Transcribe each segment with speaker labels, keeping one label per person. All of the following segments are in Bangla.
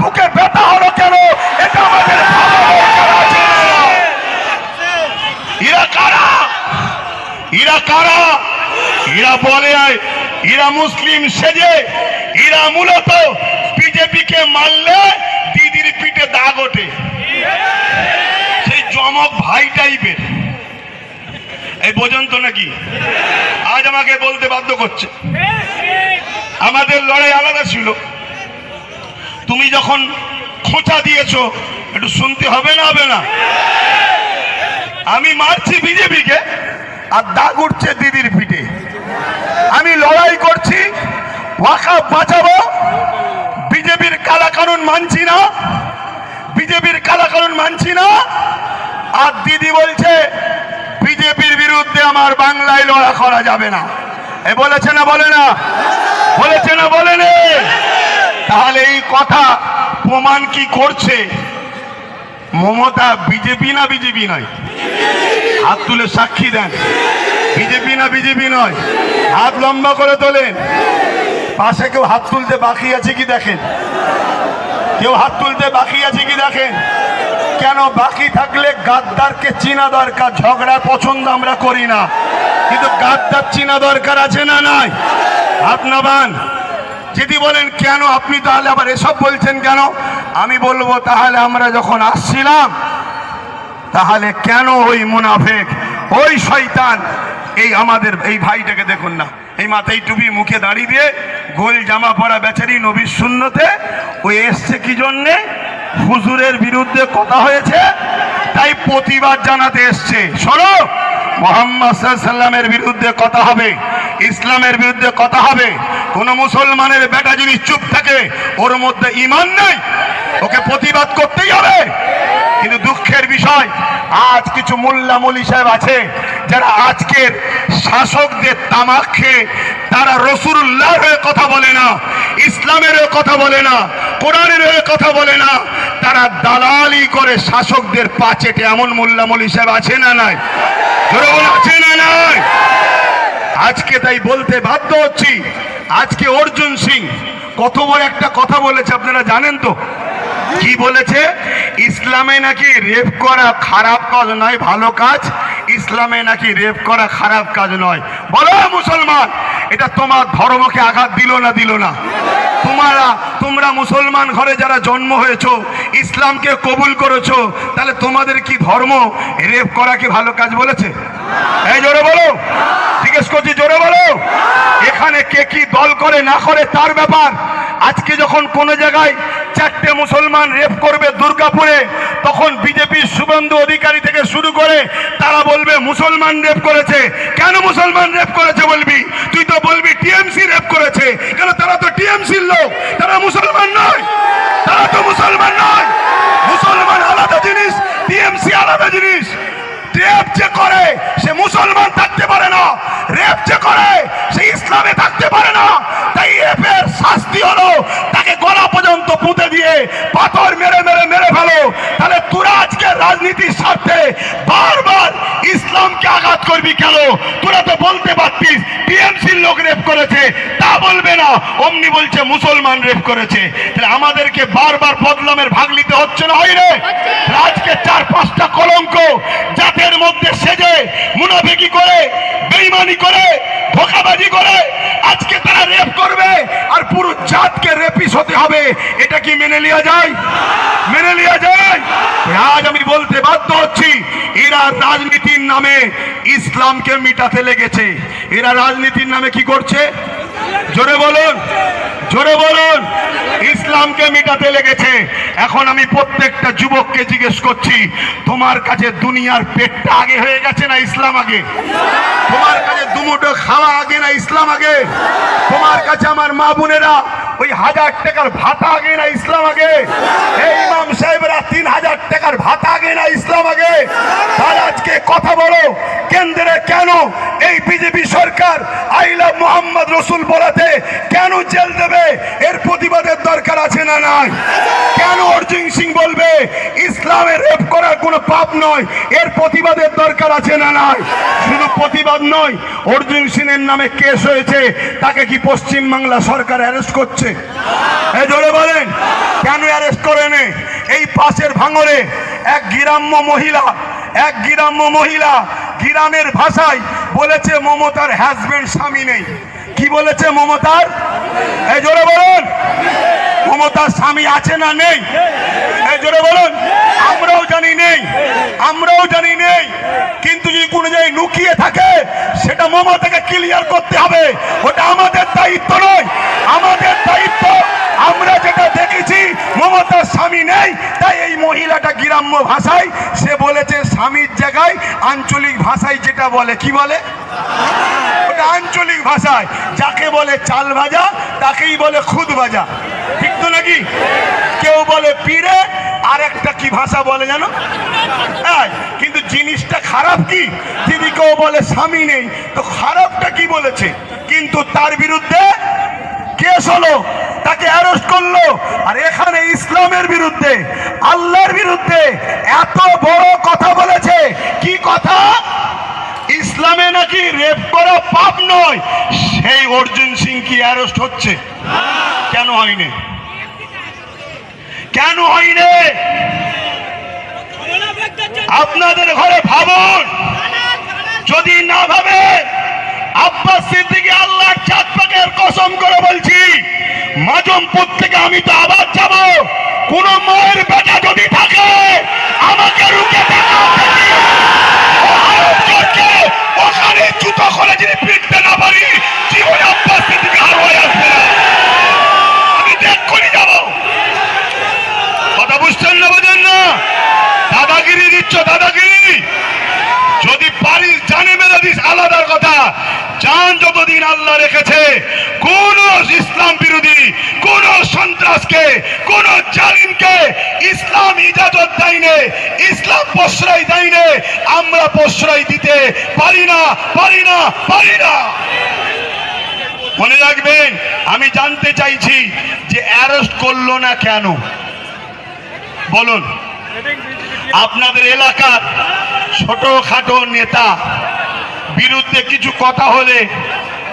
Speaker 1: বুকে ব্যথা হলো কেন? এটা আমাদের। এরা কারা? এরা কারা? এরা বলে এরা মুসলিম সেজে এরা মূলত বিজেপিকে মারলে দিদির পিঠে দাগ ওঠে। সেই জমক ভাই টাইপের। এই বোঝেন তো নাকি? আজ আমাকে বলতে বাধ্য করছে। আমাদের লড়াই আলাদা ছিল। তুমি যখন খোঁচা দিয়েছ, একটু শুনতে হবে না হবে না? আমি মারছি বিজেপিকে আর দাগ উঠছে দিদির পিঠে। আমি লড়াই করছি ওয়াকা বাঁচাবো। বিজেপির কালা কানুন মানছি না। বিজেপির কালা কানুন মানছি না। আর দিদি বলছে, বিজেপির বিরুদ্ধে আমার বাংলায় লড়া করা যাবে না। এ বলেছে না বলে না? বলেছে না বলে নে? তাহলে এই কথা প্রমাণ কি করছে? মমতা বিজেপি না বিজেপি নয়? হাত তুলে সাক্ষী দেন। বিজেপি না বিজেপি নয়? হাত লম্বা করে তোলেন। পাশে কেউ হাত তুলতে বাকি আছে কি দেখেন? কেউ হাত তুলতে বাকি আছে কি দেখেন? কেন বাকি থাকলে গাদ্দারকে চিনা দরকার? ঝগড়া পছন্দ আমরা করি না। কিন্তু গাদ্দার চিনা দরকার আছে না নাই? হাত নাবান। যদি বলেন, কেন আপনি তাহলে আবার এসব বলছেন কেন? আমি বলব, তাহলে আমরা যখন আসছিলাম, তাহলে কেন ওই মুনাফেক, ওই শয়তান, এই আমাদের, এই ভাইটাকে দেখুন না, এই মাথায় টুপি, মুখে দাঁড়িয়ে দিয়ে গোল জামা পরা বেচারি নবীর শূন্যতে ওই এসছে কি জন্যে? হুজুরের বিরুদ্ধে কথা হয়েছে, তাই প্রতিবাদ জানাতে এসছে। শোনো মোহাম্মদ বিরুদ্ধে কথা হবে, ইসলামের বিরুদ্ধে কথা হবে, কোন মুসলমানের বেটা যদি চুপ থাকে, ওর মধ্যে ইমান নেই, ওকে প্রতিবাদ করতেই হবে। কিন্তু দুঃখের বিষয়, আজ কিছু মোল্লা মলি সাহেব আছে, যারা আজকের শাসকদের তামাক খেয়ে তারা রসুল্লাহ হয়ে কথা বলে না, ইসলামের হয়ে কথা বলে না, কোরআনের হয়ে কথা বলে না। তারা দালালি করে শাসকদের পাচেটে এমন মোল্লা মলি সাহেব আছে না নাই? আছে না নাই? আজকে তাই বলতে বাধ্য হচ্ছি। আজকে অর্জুন সিং কত বড় একটা কথা বলেছে, আপনারা জানেন তো? কি বলেছে? ইসলামে নাকি রেপ করা খারাপ কাজ নয়, ভালো কাজ। ইসলামে নাকি রেপ করা খারাপ কাজ নয়। বলো মুসলমান এটা তোমার ধর্মকে আঘাত দিল না দিল না। তোমরা তোমরা মুসলমান ঘরে যারা জন্ম হয়েছো, ইসলামকে কবুল করেছ, তাহলে তোমাদের কি ধর্ম? রেপ করা কি ভালো কাজ বলেছে? এই জোরে বলো। জিজ্ঞেস করছি, জোরে বলো। এখানে কে কি দল করে, না করে, তার ব্যাপার। আজকে যখন কোন জায়গায় চারটে মুসলমান রেপ করবে দুর্গাপুরে, তখন বিজেপির শুভেন্দু অধিকারী থেকে শুরু করে, তারা বলবে, মুসলমান রেপ করেছে। কেন মুসলমান রেপ করেছে বলবি? তুই তো বলবি, টিএমসি রেপ করেছে। কেন তারা তো টিএমসির লোক তারা মুসলমান নয় তারা তো মুসলমান নয় মুসলমান আলাদা জিনিস টিএমসি আলাদা জিনিস রেপ যে করে সে মুসলমান থাকতে পারে না যে করে সে ইসলামে থাকতে পারে না। তাই রেপের শাস্তি হলো তাকে গলা পর্যন্ত পুঁতে দিয়ে পাথর মেরে মেরে মেরে ফেলো। তাহলে তোরা আজকে রাজনীতির স্বার্থে বারবার ইসলামকে আঘাত করবি কেন? তোরা তো বলতে পারতিস টিএমসির লোক রেপ করেছে। তা বলবে না অমনি বলছে মুসলমান রেপ করেছে। তাহলে আমাদেরকে বারবার বদলামের ভাগ নিতে হচ্ছে না হয় রে? আজকে চার পাঁচটা কলঙ্ক জাতের মধ্যে সেজে মুনাফিকি করে বেইমানি করে ধোকাবাজি করে? আজকে তারা রেপ করবে আর পুরো জাতকে রেপিস হতে হবে। এটা কি মেনে নেওয়া যায়? মেনে নেওয়া যায়? আজ আমি বলতে বাধ্য হচ্ছি, এরা রাজনীতির নামে ইসলামকে মিটাতে লেগেছে। এরা রাজনীতির নামে কি করছে? জোরে বলুন। জোরে বলুন, ইসলামকে মিটাতে লেগেছে। এখন আমি প্রত্যেকটা যুবককে জিজ্ঞেস করছি, তোমার কাছে দুনিয়ার পেটটা আগে হয়ে গেছে না ইসলাম আগে? তোমার কাছে দুমুটো খাওয়া আগে না ইসলাম আগে? তোমার কাছে আমার মা বোনেরা ওই হাজার টাকার ভাতা আগে না ইসলাম আগে? এই ইমাম সাহেবরা, তিন হাজার টাকার ভাতা আগে না ইসলাম আগে? তার আজকে কথা বলো, কেন্দ্রে কেন এই বিজেপি সরকার আইলা মোহাম্মদ রসুল বলাতে, কেন জেল দেবে? এর প্রতিবাদের দরকার আছে না নাই? কেন অর্জুন সিং বলবে ইসলামের রেপ করার কোনো পাপ নয়, এর প্রতিবাদের দরকার আছে না নাই? শুধু প্রতিবাদ নয়, অর্জুন সিং এর নামে কেস হয়েছে, তাকে কি পশ্চিম বাংলা সরকার অ্যারেস্ট করছে? এ জোরে বলেন, কেন অ্যারেস্ট করে নে? এই পাশের ভাঙরে এক গ্রাম্য মহিলা, এক গ্রাম্য মহিলা, গ্রামের ভাষায় বলেছে মমতার হাজবেন্ড স্বামী নেই। কি বলেছে মমতার? এই জোরে বলুন। মমতার স্বামী আছে না নেই? এই জোরে বলুন। আমরাও জানি নেই। আমরাও জানি নেই। কিন্তু যদি কোনো জায়গায় লুকিয়ে থাকে, সেটা মমতাকে ক্লিয়ার করতে হবে। ওটা আমাদের দায়িত্ব নয়। আমাদের দায়িত্ব আমরা যেটা দেখেছি, মমতার স্বামী নেই, তাই এই মহিলাটা গ্রাম্য ভাষায়, সে বলেছে স্বামীর জায়গায় আঞ্চলিক ভাষায় যেটা বলে, কি বলে? ওটা আঞ্চলিক ভাষায়, যাকে বলে চাল ভাজা, তাকেই বলে খুদ ভাজা। ঠিক তো নাকি? কেউ বলে পিড়ে আর একটা কি ভাষা বলে জানো? হ্যাঁ কিন্তু জিনিসটা খারাপ কি? যদি কেউ বলে স্বামী নেই, তো খারাপটা কি বলেছে? কিন্তু তার বিরুদ্ধে কেস হলো। তাকে অ্যারেস্ট করল। আর এখানে ইসলামের বিরুদ্ধে, আল্লাহর বিরুদ্ধে এত বড় কথা বলেছে। কি কথা? ইসলামে নাকি রেপ করা পাপ নয়, সেই অর্জুন সিং কি অ্যারেস্ট হচ্ছে? কেন হয়নি? কেন হয়নি? আপনাদের ঘরে ভাবুন। যদি না ভাবে, আব্বাস সিদ্দিকী আল্লাহর চাঁদ পাকের কসম করে বলছি মাজমপুর থেকে আমি তো আবার যাব। কোন মায়ের বেটা যদি থাকে, আমাকে রুখে ওখানে জুতো করে যদি পিটতে না পারি কথা বুঝছেন না না? দাদাগিরি দাদাগিরি। যদি জানে কথা। যতদিন আল্লাহ রেখেছে, কোন ইসলাম বিরোধী কোন সন্ত্রাসকে, কোন জালিমকে ইসলাম ইজাজত দেয়নি, ইসলাম প্রশ্রয় দেয়নি, আমরা প্রশ্রয় দিতে পারি না পারি না পারি না। মনে রাখবেন, আমি জানতে চাইছি যে অ্যারেস্ট করল না কেন? বলুন। আপনাদের এলাকার ছোটখাটো নেতা বিরুদ্ধে কিছু কথা হলে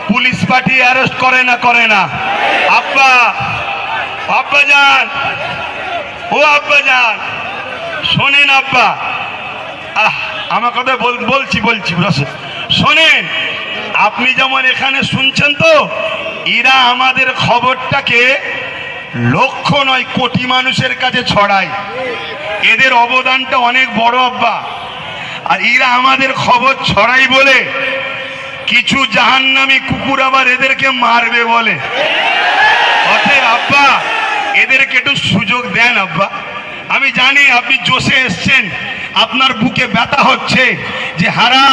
Speaker 1: পুলিশ পার্টি অ্যারেস্ট করে না করে না। আব্বা আব্বা যান। ও আব্বা শোনেন আব্বা। আহ, আমার কথা বল- বলছি বলছি শোনেন, আপনি যেমন এখানে শুনছেন তো, এরা আমাদের খবরটাকে লক্ষ নয়, কোটি মানুষের কাছে ছড়ায়। এদের অবদানটা অনেক বড় আব্বা। আর এরা আমাদের খবর ছড়াই বলে কিছু জাহান্নামি কুকুর আবার এদেরকে মারবে বলে। আব্বা, এদেরকে একটু সুযোগ দেন আব্বা। আমি জানি আপনি জোশে এসছেন, আপনার বুকে ব্যথা হচ্ছে যে, হারা,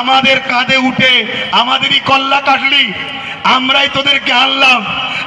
Speaker 1: আমাদের কাঁধে উঠে আমাদেরই কল্লা কাটলি, আমরাই তোদেরকে আনলাম।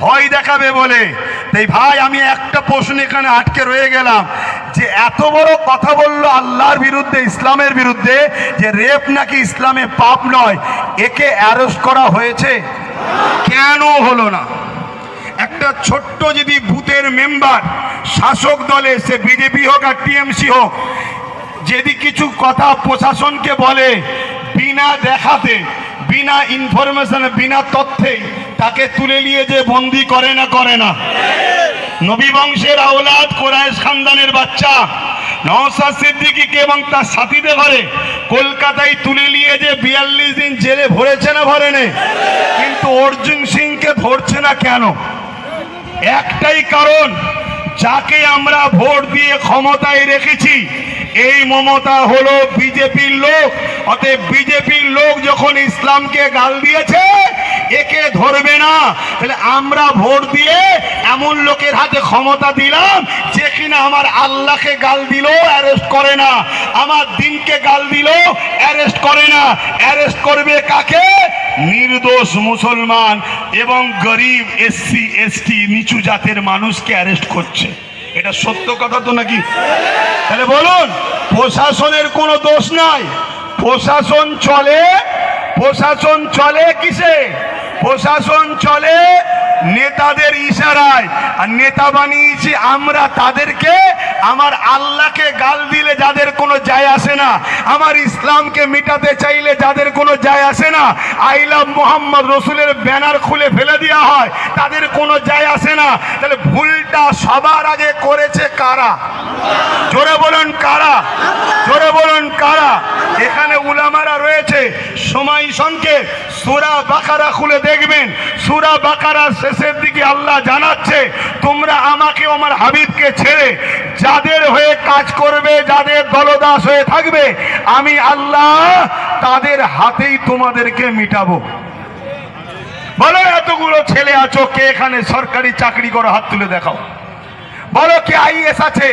Speaker 1: ভয় দেখাবে বলে। তাই ভাই, আমি একটা প্রশ্ন এখানে আটকে রয়ে গেলাম, যে এত বড় কথা বলল আল্লাহর বিরুদ্ধে, ইসলামের বিরুদ্ধে, যে রেপ নাকি ইসলামে পাপ নয়, একে অ্যারেস্ট করা হয়েছে? কেন হলো না? একটা ছোট্ট যদি বুথের মেম্বার শাসক দলে, সে বিজেপি হোক আর টিএমসি হোক, যদি কিছু কথা প্রশাসনকে বলে, বিনা দেখাতে, বিনা ইনফরমেশনে বিনা তথ্যে তাকে তুলে নিয়ে যে বন্দি করে না করে না। নবী বংশের আওলাদ কোরআশ খানদানের বাচ্চা। নওসাদ সিদ্দিকিকে এবং তার সাথীদের ঘরে কলকাতায় তুলে নিয়ে যে বিয়াল্লিশ দিন জেলে ভরেছে না ভরেনে কিন্তু অর্জুন সিংকে ধরছে না কেন? একটাই কারণ, যাকে আমরা ভোট দিয়ে ক্ষমতায় রেখেছি, এই মমতা হলো বিজেপির লোক। অতএব বিজেপির লোক যখন ইসলামকে গাল দিয়েছে একে ধরবে না। তাহলে আমরা ভোট দিয়ে এমন লোকের হাতে ক্ষমতা দিলাম যে কিনা আমার আল্লাহকে গাল দিল, অ্যারেস্ট করে না। আমার দিনকে গাল দিল, অ্যারেস্ট করে না। অ্যারেস্ট করবে কাকে? নির্দোষ মুসলমান এবং গরিব এসসি, এসটি, নিচু জাতের মানুষকে অ্যারেস্ট করছে। এটা সত্য কথা তো নাকি? তাহলে বলুন, প্রশাসনের কোনো দোষ নাই। প্রশাসন চলে প্রশাসন চলে কিসে? প্রশাসন চলে নেতাদের ইশারায়। আর নেতা বানিয়েছি আমরা তাদেরকে। আমার আল্লাহকে গাল দিলে যাদের কোনো যায় আসে না। আমার ইসলামকে মিটাতে চাইলে যাদের কোনো যায় আসে না। আই লাভ মোহাম্মদ রসুলের ব্যানার খুলে ফেলে দেওয়া হয়। তাদের কোনো যায় আসে না। তাহলে ভুলটা সবার আগে করেছে কারা? জোরে বলুন কারা? জোরে বলুন কারা? এখানে উলামারা রয়েছে। সময় সংকেত। সুরা বাকারা খুলে দেখবেন। সুরা বাকারার শেষের দিকে আল্লাহ জানাচ্ছে, তোমরা আমাকে আমার হাবিবকে ছেড়ে যাদের হয়ে কাজ করবে, যাদের দলদাস হয়ে থাকবে, আমি আল্লাহ তাদের হাতেই তোমাদেরকে মিটাবো। বলো, এতগুলো ছেলে আছো, কে এখানে সরকারি চাকরি করো, হাত তুলে দেখাও। বলো, কে আইএস আছে,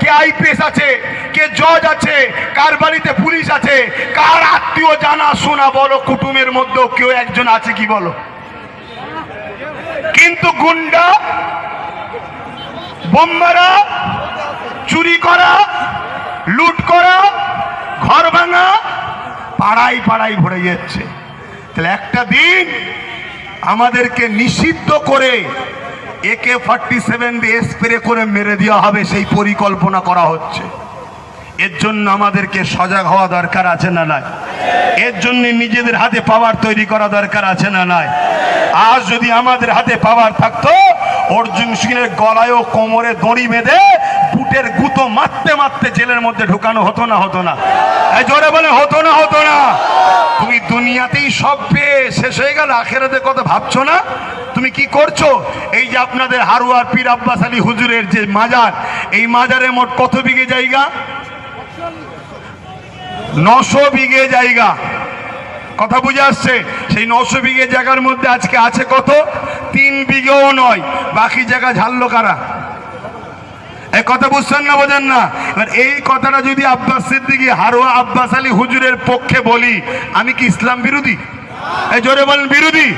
Speaker 1: কে আইপিএস আছে, কে জজ আছে, কার বাড়িতে পুলিশ আছে, কার আত্মীয় জানা শোনা বলো, কুটুমের মধ্যেও কেউ একজন আছে কি বলো? কিন্তু গুন্ডা, বোম্বারা, চুরি করা, লুট করা, ঘর ভাঙা পাড়াই পাড়াই ভরে যাচ্ছে। তাহলে একটা দিন আমাদেরকে নিষিদ্ধ করে একে ফর্টি সেভেন দিয়ে স্প্রে করে মেরে দেওয়া হবে, সেই পরিকল্পনা করা হচ্ছে। এর জন্য আমাদেরকে সজাগ হওয়া দরকার আছে না নাই? এর জন্য নিজেদের হাতে পাওয়ার তৈরি করা দরকার আছে না নাই? আজ যদি আমাদের হাতে পাওয়ার থাকতো, অর্জুন সিংয়ের গলায় ও কোমরে দড়ি বেঁধে বুটের গুতো মারতে মারতে জেলের মধ্যে ঢুকানো হতো না হতো না। জোরে বলে, হতো না হতো না। তুমি দুনিয়াতেই সব পেয়ে শেষ হয়ে গেল, আখেরাতে কথা ভাবছ না? তুমি কি করছ? এই যে আপনাদের হারুয়ার পীর আব্বাস আলী হুজুরের যে মাজার, এই মাজারে মোট কত বিঘে জায়গা? নশো বিঘে জায়গা। কথা বুঝে আসছে? সেই নশো বিঘে জায়গার মধ্যে আজকে আছে কত? তিন বিঘেও নয়। বাকি জায়গা ঝাললো কারা? এই কথা বুঝছেন না, বোঝেন না? এবার এই কথাটা যদি আব্বাস দিকে হারোয়া আব্বাস আলী হুজুরের পক্ষে বলি, আমি কি ইসলাম বিরোধী? জোরে বলেন, বিরোধী।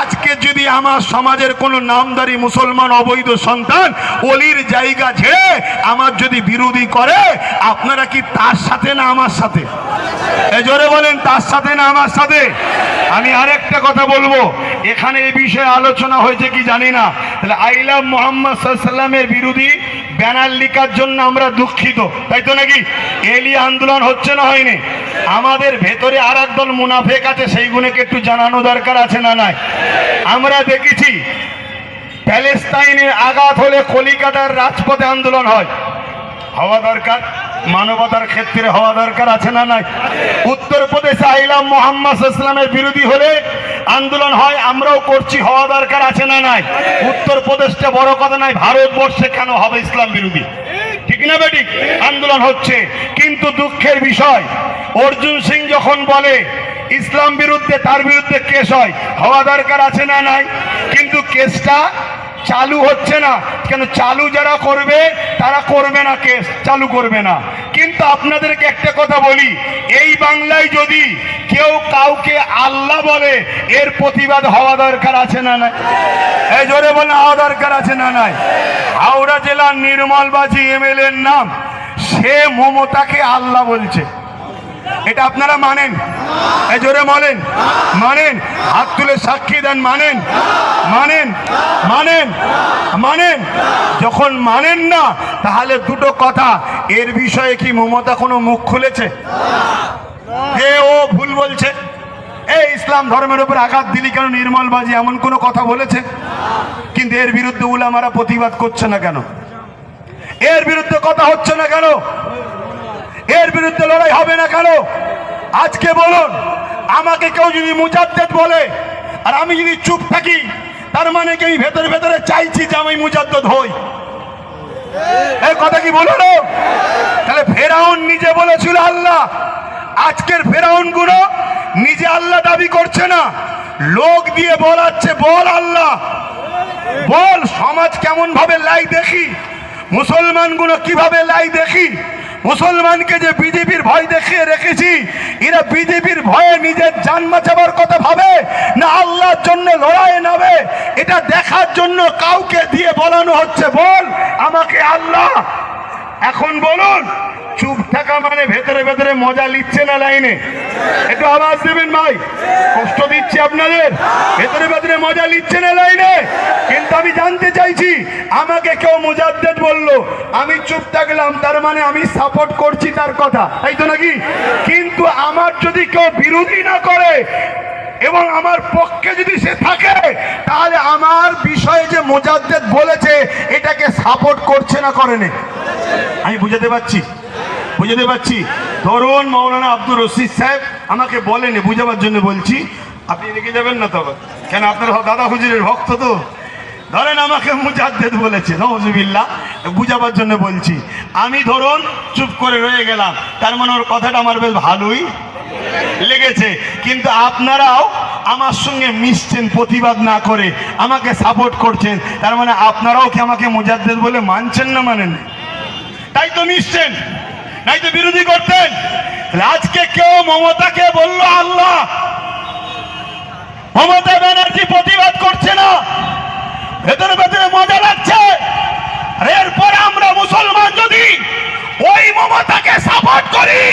Speaker 1: আজকে যদি আমার সমাজের কোনো নামদারি মুসলমান অবৈধ সন্তান অলির জায়গা ছেড়ে আমার যদি বিরোধী করে, আপনারা কি তার সাথে না আমার সাথে? জোরে বলেন, তার সাথে না আমার সাথে? আমি আরেকটা কথা বলব, এখানে এই বিষয়ে আলোচনা হয়েছে কি জানি না। তাহলে আইলাম মোহাম্মদ সাল্লামের বিরোধী ব্যানার লিখার জন্য আমরা দুঃখিত, তাই তো নাকি? এলি আন্দোলন হচ্ছে না হয়নি? আমাদের ভেতরে আর একদল মুনাফেক আছে সেইগুলোকে একটু জানানো দরকার আছে না নাই? আমরা দেখেছি, প্যালেস্তাইনের আঘাত হলে কলিকাতার রাজপথে আন্দোলন হয়। হওয়া দরকার। মানবতার ক্ষেত্রে হওয়া দরকার আছে না নাই? উত্তরপ্রদেশে আইলাম মোহাম্মদ ইসলামের বিরোধী হলে আন্দোলন হয়, আমরাও করছি, হওয়া দরকার আছে না নাই? উত্তরপ্রদেশটা বড় কথা নাই ভারতবর্ষে কেন হবে ইসলাম বিরোধী? ঠিক না বেটি? আন্দোলন হচ্ছে। কিন্তু দুঃখের বিষয়, অর্জুন সিং যখন বলে, ইসলাম বিরুদ্ধে তার বিরুদ্ধে কেস হয়, হওয়া দরকার আছে না নাই? কিন্তু কেসটা চালু হচ্ছে না। কেন চালু যারা করবে, তারা করবে না কেস, চালু করবে না। কিন্তু আপনাদেরকে একটা কথা বলি, এই বাংলায় যদি কেউ কাউকে আল্লাহ বলে, এর প্রতিবাদ হওয়া দরকার আছে না নাই? এই জোরে বলে হওয়া দরকার আছে না নাই? হাওড়া জেলার নির্মলবাজি এমএলএর নাম, সে মমতাকে আল্লাহ বলছে। এটা আপনারা মানেন। জোরে বলেন। মানেন। হাত তুলে সাক্ষী দেন, মানেন। মানেন। মানেন। মানেন। যখন মানেন না, তাহলে দুটো কথা। এর বিষয়ে কি মমতা কোনো মুখ খুলেছে? এ ও ভুল বলছে? এই ইসলাম ধর্মের উপর আঘাত দিলি কেন? নির্মল বাজি এমন কোনো কথা বলেছে? কিন্তু এর বিরুদ্ধে উলামারা প্রতিবাদ করছে না কেন? এর বিরুদ্ধে কথা হচ্ছে না কেন? এর বিরুদ্ধে লড়াই হবে না কেন? আজকে বলুন, আমাকে কেউ যদি মুজাদ্দেদ বলে, আর আমি যদি চুপ থাকি, তার মানে কি আমি ভেতরে ভেতরে চাইছি যে আমি মুজাদ্দদ হই? এই কথা কি বলুন? তাহলে
Speaker 2: ফেরাউন নিজে বলেছিল আল্লাহ, আজকের ফেরাউনগুলো নিজে আল্লাহ দাবি করছে না। লোক দিয়ে বলাচ্ছে বল আল্লাহ। বল, সমাজ কেমন ভাবে লাই দেখি? মুসলমানগুলো কীভাবে লাই দেখি? মুসলমানকে যে বিজেপির ভয় দেখিয়ে রেখেছি, এরা বিজেপির ভয়ে নিজের জান বাঁচাবার কথা ভাবে, না আল্লাহর জন্য লড়াই নামে, এটা দেখার জন্য কাউকে দিয়ে বলানো হচ্ছে। বল আমাকে আল্লাহ, এখন বলুন। চুপ থাকা মানে ভেতরে ভেতরে মজা লিচ্ছে না লাইনে? একটু আওয়াজ দেবেন ভাই। কষ্ট দিচ্ছি আপনাদের। ভেতরে ভেতরে মজা লিচ্ছে না লাইনে? কিন্তু আমি জানতে চাইছি, আমাকে কেউ মুজাদ্দেদ বলল, আমি চুপ থাকলাম, তার মানে আমি সাপোর্ট করছি তার কথা। তাই তো নাকি? কিন্তু আমার যদি কেউ বিরোধী না করে, এবং আমার পক্ষে যদি সে থাকে, তাহলে আমার বিষয়ে যে মোজাদ্দেদ বলেছে, এটাকে সাপোর্ট করছে না করেনি আমি বুঝাতে পারছি। বুঝাতে পারছি? ধরুন মৌলানা আব্দুর রশিদ সাহেব আমাকে বলেনি, বুঝাবার জন্য বলছি। আপনি রেখে যাবেন না তবে। কেন আপনার দাদা হুজুরের ভক্ত তো? ধরেন আমাকে মুজাদ্দেদ বলেছে নজুবিল্লা বুঝাবার জন্য বলছি। আমি ধরুন চুপ করে রয়ে গেলাম, তার মানে ওর কথাটা আমার বেশ ভালোই লেগেছে। কিন্তু আপনারাও আমার সঙ্গে মিশছেন, প্রতিবাদ না করে আমাকে সাপোর্ট করছেন, তার মানে আপনারাও কি আমাকে মুজাদ্দেদ বলে মানছেন না মানেন তাই তো মিশছেন। তাই তো বিরোধী করতেন। আজকে কেউ মমতাকে বলল, আল্লাহ, মমতা ব্যানার্জি প্রতিবাদ করছে না। ভেতরে ভেতরে মজা লাগছে। এরপরে আমরা মুসলমান যদি ওই মমতাকে সাপোর্ট করি,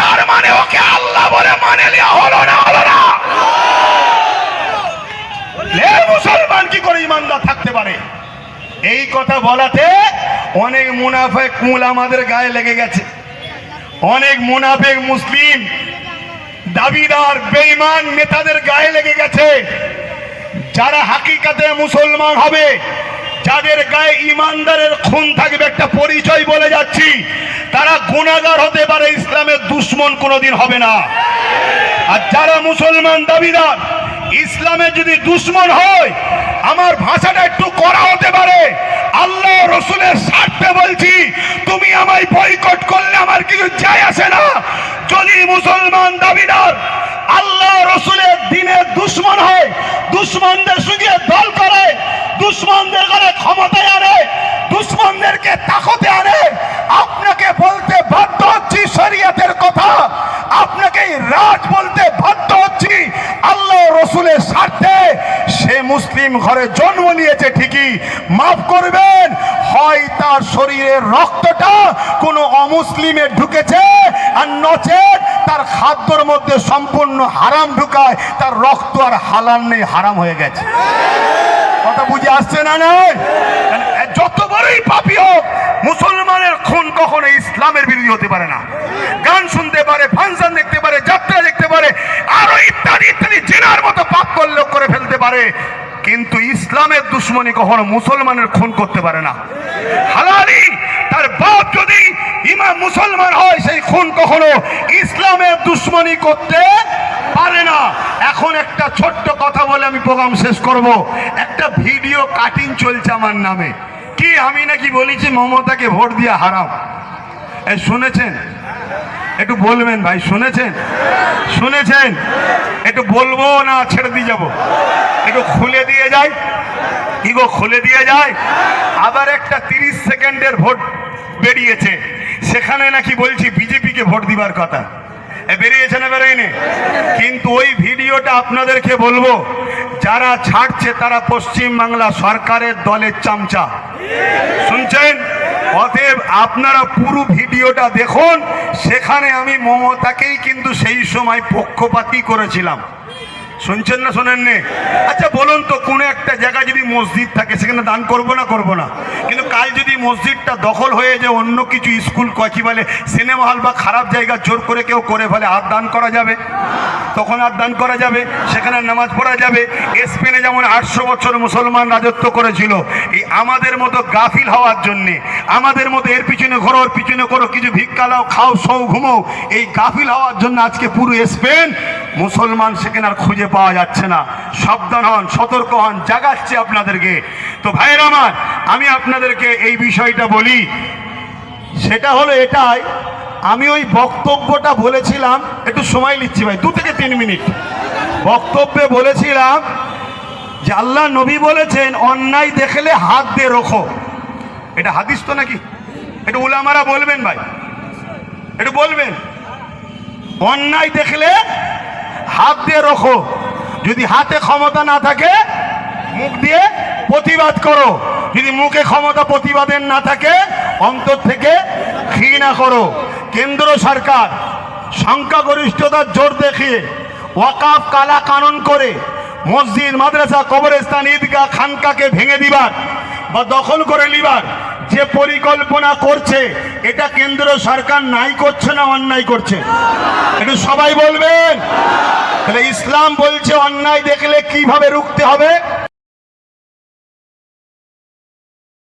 Speaker 2: তার মানে ওকে আল্লাহ বলে মানে নেওয়া হলো না হলো না। মুসলমান কি করে ইমানদার থাকতে পারে? এই কথা বলাতে অনেক মুনাফে কুল আমাদের গায়ে লেগে গেছে। অনেক মুনাফেক মুসলিম, দাবিদার, বেঈমান নেতাদের গায়ে লেগে গেছে। যারা হাকিকাতে মুসলমান হবে, যাদের গায়ে ইমানদারের খুন থাকবে একটা পরিচয় বলে যাচ্ছি, তারা গুণাগার হতে পারে, ইসলামের দুশ্মন কোনোদিন হবে না। আর যারা মুসলমান দাবিদার, ইসলামের যদি দুশ্মন হয়, আমার ভাষাটা একটু করা হতে পারে। আল্লাহ রসুলের স্বার্থে বলছি, তুমি আমায় বয়কট করলে আমার কিছু যায় আসে না। যদি মুসলমান দাবিদার আল্লাহ রসুলের দিনের দুশ্মন হয়, দুশ্মনদের সঙ্গে দল করে, দুশ্মনদের ঘরে ক্ষমতায় আনে, দুশ্মনদেরকে তাকতে আনে, আপনাকে বলতে বাধ্য হচ্ছি শরিয়াতের কথা। আপনাকে রাজ বলতে বাধ্য হচ্ছি আল্লাহ রসুলের স্বার্থে। সে মুসলিম ঘরে জন্ম নিয়েছে ঠিকই মাফ করবেন। হয় তার শরীরের রক্তটা কোনো অমুসলিমে ঢুকেছে আর নচেত তার খাদ্যর মধ্যে সম্পূর্ণ হারাম ঢুকায়, তার রক্ত আর হালাল নেই, হারাম হয়ে গেছে। কথা বুঝে আসছে না নয় যত বড়ই পাপি হোক, মুসলমানের খুন কখনো ইসলামের বিরোধী হতে পারে না। গান শুনতে পারে, ফাংশন দেখতে পারে, যাত্রা দেখতে পারে, আরও ইত্যাদি ইত্যাদি জেনার মতো পাপ করলেও করে ফেলতে পারে। কিন্তু ইসলামের দুশ্মনী কখনো মুসলমানের খুন করতে পারে না। হালালি, তার বাপ যদি ইমাম মুসলমান হয়, সেই খুন কখনো ইসলামের দুশ্মনী করতে পারে না। এখন একটা ছোট্ট কথা বলে আমি প্রোগ্রাম শেষ করব। একটা ভিডিও কাটিং চলছে আমার নামে। কি আমি নাকি বলেছি, মমতাকে ভোট দিয়ে হারাম। এই শুনেছেন? একটু বলবেন ভাই, শুনেছেন? শুনেছেন? একটু বলব না ছেড়ে দিয়ে যাব? একটু খুলে দিয়ে যাই। ইগো খুলে দিয়ে যায় আবার একটা তিরিশ সেকেন্ডের ভোট বেরিয়েছে। সেখানে নাকি বলছি, বিজেপিকে ভোট দিবার কথা। বেরিয়েছে না বেরোয়নি কিন্তু ওই ভিডিওটা আপনাদেরকে বলব, যারা ছাড়ছে তারা পশ্চিম বাংলা সরকারের দলের চামচা। শুনছেন? অতএব আপনারা পুরো ভিডিওটা দেখুন, সেখানে আমি মমতাকেই কিন্তু সেই সময় পক্ষপাতি করেছিলাম। শুনছেন না শোনেননি? আচ্ছা বলুন তো, কোনো একটা জায়গায় যদি মসজিদ থাকে, সেখানে দান করব না করব না? কিন্তু কাল যদি মসজিদটা দখল হয়ে যায়, অন্য কিছু স্কুল, কচি বলে, সিনেমা হল বা খারাপ জায়গা জোর করে কেউ করে ফেলে, আর দান করা যাবে? তখন আর দান করা যাবে, সেখানে নামাজ পড়া যাবে। স্পেনে যেমন আটশো বছর মুসলমান রাজত্ব করেছিল, এই আমাদের মতো গাফিল হওয়ার জন্যে, আমাদের মতো এর পিছনে ঘোরো, ওর পিছনে করো, কিছু ভিক্ষা লাও, খাও সৌ ঘুমো এই গাফিল হওয়ার জন্য আজকে পুরো স্পেন মুসলমান সেখানে আর খুঁজে পাওয়া যাচ্ছে না। সাবধান হন, সতর্ক হন, জাগাচ্ছে আপনাদেরকে। তো ভাইয়ের আমার, আমি আপনাদেরকে এই বিষয়টা বলি। সেটা হলো এটাই, আমি ওই বক্তব্যটা বলেছিলাম, একটু সময় নিচ্ছি ভাই, দু থেকে তিন মিনিট। বক্তব্যে বলেছিলাম যে আল্লাহ নবী বলেছেন, অন্যায় দেখলে হাত দিয়ে রোখো। এটা হাদিস তো নাকি? এটা উলামারা বলবেন ভাই। একটু বলবেন। অন্যায় দেখলে হাত দিয়ে রোখো। যদি হাতে ক্ষমতা না থাকে, মুখ দিয়ে প্রতিবাদ করো। যদি মুখে ক্ষমতা প্রতিবাদের না থাকে, অন্তর থেকে ঘৃণা করো। কেন্দ্র সরকার সংখ্যাগরিষ্ঠতার জোর দেখিয়ে ওয়াকাফ কালা কানুন করে মসজিদ, মাদ্রাসা, কবরস্থান, ঈদগাহ, খানকাকে ভেঙে দিবার বা দখল করে নিবার যে পরিকল্পনা করছে, এটা কেন্দ্র সরকার নাই করছে না অন্যায় করছে? এটা সবাই বলবেন? তাহলে ইসলাম বলছে, অন্যায় দেখলে কীভাবে রুখতে হবে?